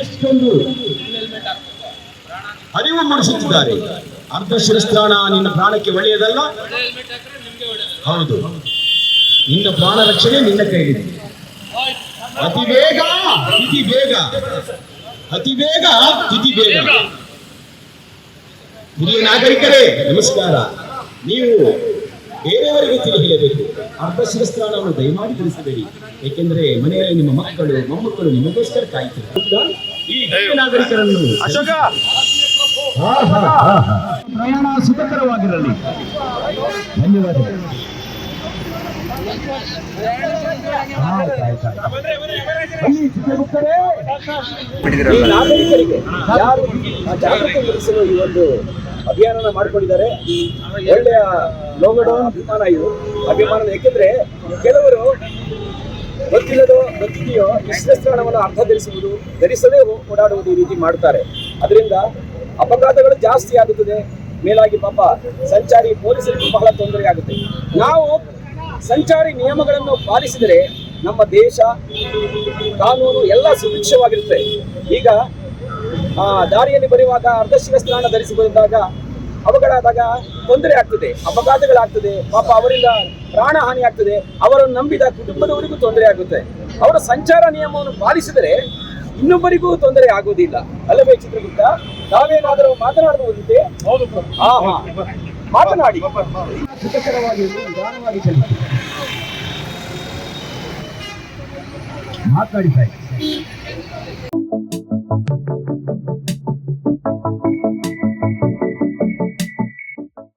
ಎಷ್ಟೊಂದು ಅರಿವು ಮೂಡಿಸುತ್ತಿದ್ದಾರೆ. ಅರ್ಧ ಶಿರಸ್ತ್ರಾಣ ನಿನ್ನ ಪ್ರಾಣಕ್ಕೆ ಒಳ್ಳೆಯದಲ್ಲ? ಹೌದು. ನಿನ್ನ ಪ್ರಾಣ ರಕ್ಷಣೆ ನಿನ್ನ ಕೈಲಿದೆ ಅತಿ ಬೇಗ ಇತಿ ಬೇಗ, ಅತಿ ಬೇಗ ಇತಿ ಬೇಗ. ಹಿರಿಯ ನಾಗರಿಕರೇ, ನಮಸ್ಕಾರ. ನೀವು ಬೇರೆಯವರಿಗೆ ತಿಳಿ ಹೇಳಬೇಕು ಅರ್ಧ ಶಿರಸ್ತ್ರಾಣವನ್ನು ದಯಮಾಡಿ ತಿಳಿಸಬೇಡಿ. ಏಕೆಂದರೆ ಮನೆಯಲ್ಲಿ ನಿಮ್ಮ ಮಕ್ಕಳು ಮೊಮ್ಮಕ್ಕಳು ನಿಮಗೋಸ್ಕರ ಕಾಯ್ತಾರೆ ಈ ನಾಗರಿಕರನ್ನು ಹಾ. ಪ್ರಯಾಣ ಸುಖಕರವಾಗಿರಲಿ. ಧನ್ಯವಾದಗಳು. ನಾಗರಿಕರಿಗೆ ಯಾರು ಜಾಗೃತಿ ಮೂಡಿಸಲು ಈ ಒಂದು ಅಭಿಯಾನನ ಮಾಡ್ಕೊಂಡಿದ್ದಾರೆ. ಒಳ್ಳೆಯ ಲೋಗಡೋ ಅಭಿಮಾನ ಇದು. ಅಭಿಮಾನ ಯಾಕೆಂದ್ರೆ ಕೆಲವರು ಗೊತ್ತಿಲ್ಲದೋ ಗೊತ್ತಿದೆಯೋ ನಿಶ್ಚಿತಸ್ಥಾನವನ್ನು ಅರ್ಥ ಧರಿಸುವುದು ಧರಿಸದೇ ಓಡಾಡುವುದು ಈ ರೀತಿ ಮಾಡ್ತಾರೆ. ಅದರಿಂದ ಅಪಘಾತಗಳು ಜಾಸ್ತಿ ಆಗುತ್ತದೆ. ಮೇಲಾಗಿ ಪಾಪ ಸಂಚಾರಿ ಪೊಲೀಸರಿಗೂ ಬಹಳ ತೊಂದರೆ ಆಗುತ್ತೆ. ನಾವು ಸಂಚಾರಿ ನಿಯಮಗಳನ್ನು ಪಾಲಿಸಿದರೆ ನಮ್ಮ ದೇಶ, ಕಾನೂನು ಎಲ್ಲ ಸುಭಿಕ್ಷವಾಗಿರುತ್ತೆ. ಈಗ ದಾರಿಯಲ್ಲಿ ಬರೆಯುವಾಗ ಅರ್ಧಶಿರ ಸ್ನಾನ ಧರಿಸಿ ಬಂದಾಗ ಅವಘಡ ಆದಾಗ ತೊಂದರೆ ಆಗ್ತದೆ ಅಪಘಾತಗಳಾಗ್ತದೆ ಪಾಪ ಅವರಿಂದ ಪ್ರಾಣ ಹಾನಿ ಆಗ್ತದೆ ಅವರನ್ನು ನಂಬಿದ ಕುಟುಂಬದವರಿಗೂ ತೊಂದರೆ ಆಗುತ್ತೆ. ಅವರ ಸಂಚಾರ ನಿಯಮವನ್ನು ಪಾಲಿಸಿದರೆ ಇನ್ನೊಬ್ಬರಿಗೂ ತೊಂದರೆ ಆಗುವುದಿಲ್ಲ ಅಲ್ಲವೇ ಚಿತ್ರಗುಪ್ತ? ನಾವೇನಾದರೂ ಮಾತನಾಡಬಹುದಿದೆ ಹಾ ಹಾ ಮಾತನಾಡಿ. ಮಾತನಾಡಿ you.